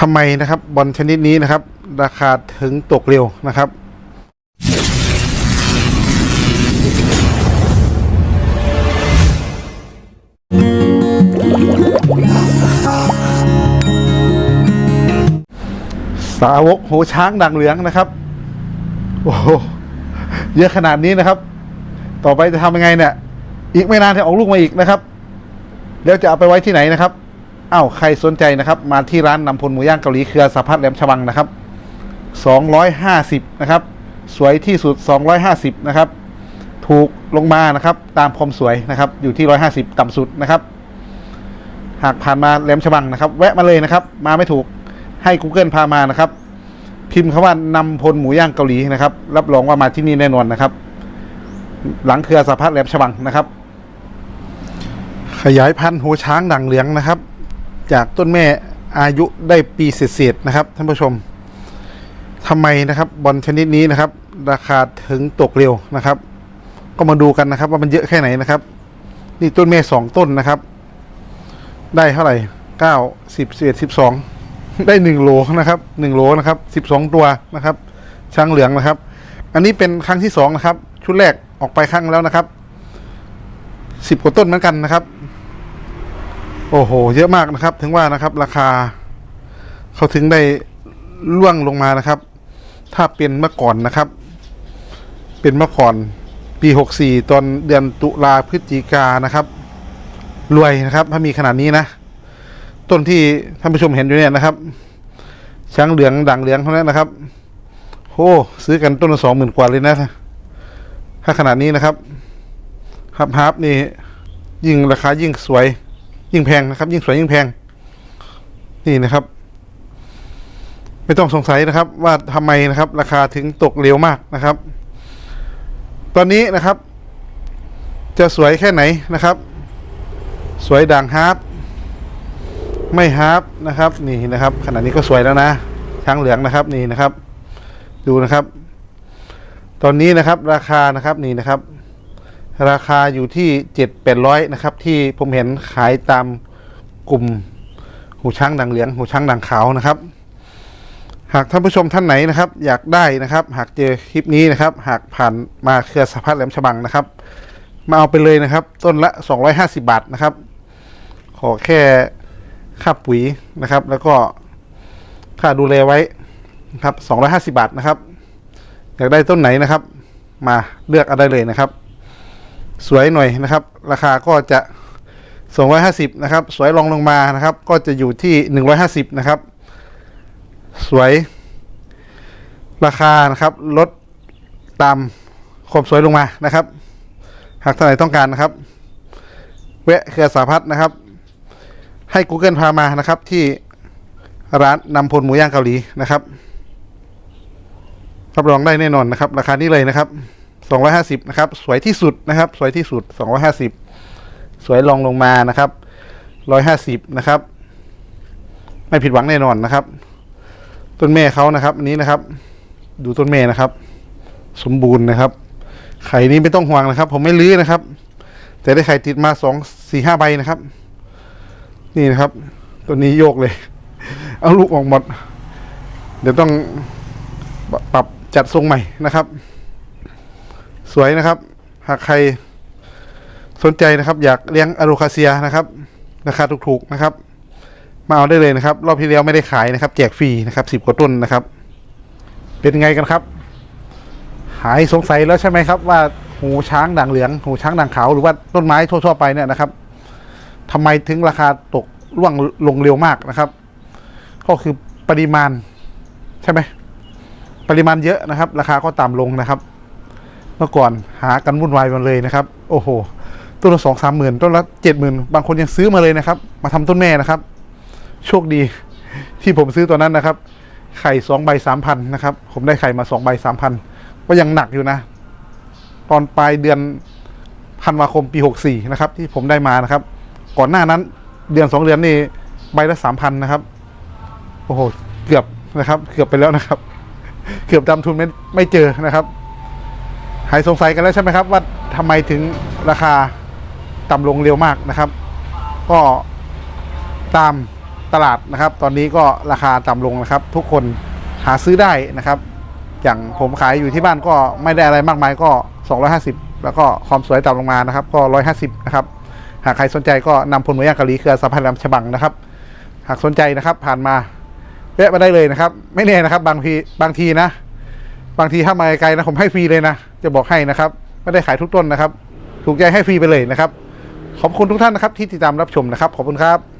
ทำไมนะครับบอลชนิดนี้นะครับ ราคาถึงตกเร็วนะครับสาวกโหช้างดังเหลืองนะครับ โอ้โหเยอะขนาดนี้นะครับ ต่อไปจะทำยังไงเนี่ย อีกไม่นานจะออกลูกมาอีกนะครับ แล้วจะเอาไปไว้ที่ไหนนะครับ อ้าวใครสนใจนะครับ มาที่ร้านนำพลหมูย่างเกาหลีเครือสาพัฒน์แหลมฉบังนะครับสองร้อยห้าสิบนะครับ สวยที่สุดสองร้อยห้าสิบนะครับ ถูกลงมานะครับ ตามความสวยนะครับ อยู่ที่ร้อยห้าสิบต่ำสุดนะครับ หากผ่านมาแหลมฉบังนะครับ แวะมาเลยนะครับ มาไม่ถูกให้ Google พามานะครับ พิมพ์คำว่านำพลหมูย่างเกาหลีนะครับ รับรองว่ามาที่นี่แน่นอนนะครับ หลังเครือสาพัฒน์แหลมฉบังนะครับ ขยายพันธุ์หูช้างด่างเหลืองนะครับ จากต้นแม่อายุได้ปีเศษๆนะครับท่านผู้ชมทำไมนะครับบอลชนิดนี้นะครับ ราคาถึงตกเร็วนะครับ ก็มาดูกันนะครับ ว่ามันเยอะแค่ไหนนะครับ นี่ต้นแม่สองต้นนะครับ ได้เท่าไหร่เก้าสิบสิบเอ็ดสิบสองได้หนึ่งโหลนะครับหนึ่งโหลนะครับสิบสองตัวนะครับ ช้างเหลืองนะครับ อันนี้เป็นครั้งที่สองนะครับ ชุดแรกออกไปครั้งแล้วนะครับสิบกว่าต้นเหมือนกันนะครับ โอ้โห เยอะมากนะครับ ถึงว่านะครับ ราคา เขาถึงได้ล่วงลงมานะครับ ถ้าเป็นเมื่อก่อนนะครับ เป็นเมื่อก่อนปีหกสี่ตอนเดือนตุลาพฤศจิกานะครับ รวยนะครับ ถ้ามีขนาดนี้นะ ต้นที่ท่านผู้ชมเห็นอยู่เนี่ยนะครับ ช้างเหลืองด่างเหลืองเท่านั้นนะครับโอ้ซื้อกันต้นละสองหมื่นกว่าเลยนะ ถ้าขนาดนี้นะครับฮับฮับนี่ยิ่งราคายิ่งสวย ยิ่งแพงนะครับ ยิ่งสวยยิ่งแพง นี่นะครับ ไม่ต้องสงสัยนะครับ ว่าทำไมนะครับ ราคาถึงตกเร็วมากนะครับ ตอนนี้นะครับ จะสวยแค่ไหนนะครับ สวยด่างฮาร์ปไม่ฮาร์ปนะครับ นี่นะครับ ขนาดนี้ก็สวยแล้วนะช้างเหลืองนะครับนี่นะครับ ดูนะครับ ตอนนี้นะครับ ราคานะครับนี่นะครับ ราคาอยู่ที่เจ็ดแปดร้อยนะครับ ที่ผมเห็นขายตามกลุ่มหูช้างด่างเหลืองหูช้างด่างขาวนะครับ หากท่านผู้ชมท่านไหนนะครับ อยากได้นะครับ หากเจอคลิปนี้นะครับ หากผ่านมาเครือสะพัดแหลมฉบังนะครับ มาเอาไปเลยนะครับ ต้นละ 250 บาทนะครับ ขอแค่ค่าปุ๋ยนะครับ แล้วก็ค่าดูแลไว้นะครับ250 บาทนะครับ อยากได้ต้นไหนนะครับ มาเลือกเอาได้เลยนะครับ สวยหน่อยนะครับ ราคาก็จะ 250 นะครับ สวยรองลงมานะครับ ก็จะอยู่ที่ 150 นะครับ สวย ราคานะครับลดตามความสวยลงมานะครับ หากท่านไหนต้องการนะครับแวะเครือสาพัฒน์นะครับ ให้ Google พามานะครับที่ร้านนำพลหมูย่างเกาหลีนะครับรับรองได้แน่นอนนะครับ ราคานี้เลยนะครับ 250นะครับสวยที่สุดนะครับ สวยที่สุด 250 สวยรองลงมานะครับ 150นะครับ ไม่ผิดหวังแน่นอนนะครับ ต้นแม่เขานะครับอันนี้นะครับ ดูต้นแม่นะครับ สมบูรณ์นะครับ ไข่นี้ไม่ต้องห่วงนะครับ ผมไม่ลื้อนะครับ แต่ได้ไข่ติดมาสองสี่ห้าใบนะครับ นี่นะครับ ตัวนี้โยกเลย เอาลูกออกหมด เดี๋ยวต้องปรับจัดทรงใหม่นะครับ สวยนะครับ หากใครสนใจนะครับ อยากเลี้ยงอะโรคาเซียนะครับ ราคาถูกๆนะครับ มาเอาได้เลยนะครับ รอบที่แล้วไม่ได้ขายนะครับ แจกฟรีนะครับสิบกว่าต้นนะครับ เป็นไงกันครับ หายสงสัยแล้วใช่ไหมครับ ว่าหูช้างด่างเหลืองหูช้างด่างขาวหรือว่าต้นไม้ทั่วๆไปเนี่ยนะครับทำไมถึงราคาตกร่วงลงเร็วมากนะครับ ก็คือปริมาณใช่ไหมปริมาณเยอะนะครับ ราคาก็ต่ำลงนะครับ เมื่อก่อนหากันวุ่นวายหมาเลยนะครับ โอ้โหต้นละสองสามหมื่นต้นละเจ็ดหมื่นบางคนยังซื้อมาเลยนะครับ มาทำต้นแม่นะครับ โชคดีที่ผมซื้อตัวนั้นนะครับ ไข่สองใบสามพันนะครับ ผมได้ไข่มาสองใบสามพันก็ยังหนักอยู่นะ ตอนปลายเดือนธันวาคมปีหกสี่นะครับ ที่ผมได้มานะครับ ก่อนหน้านั้นเดือนสองเดือนนี่ใบละสามพันนะครับ โอ้โห เกือบนะครับ เกือบไปแล้วนะครับ เกือบดำทุนไม่ไม่เจอนะครับ หายสงสัยกันแล้วใช่ไหมครับ ว่าทำไมถึงราคาต่ำลงเร็วมากนะครับ ก็ตามตลาดนะครับ ตอนนี้ก็ราคาต่ำลงนะครับ ทุกคนหาซื้อได้นะครับ อย่างผมขายอยู่ที่บ้านก็ไม่ได้อะไรมากมายก็ 250 แล้วก็ความสวยต่ำลงมานะครับ ก็ 150 นะครับ หากใครสนใจก็นำผลหมูย่างกะหรี่เครือสัมพันธ์ลำฉบังนะครับ หากสนใจนะครับผ่านมาแวะมาได้เลยนะครับ ไม่แน่นะครับ บางทีบางทีนะ บางทีถ้ามาไกลนะผมให้ฟรีเลยนะ จะบอกให้นะครับ ไม่ได้ขายทุกต้นนะครับ ถูกใจให้ฟรีไปเลยนะครับ ขอบคุณทุกท่านนะครับที่ติดตามรับชมนะครับ ขอบคุณครับ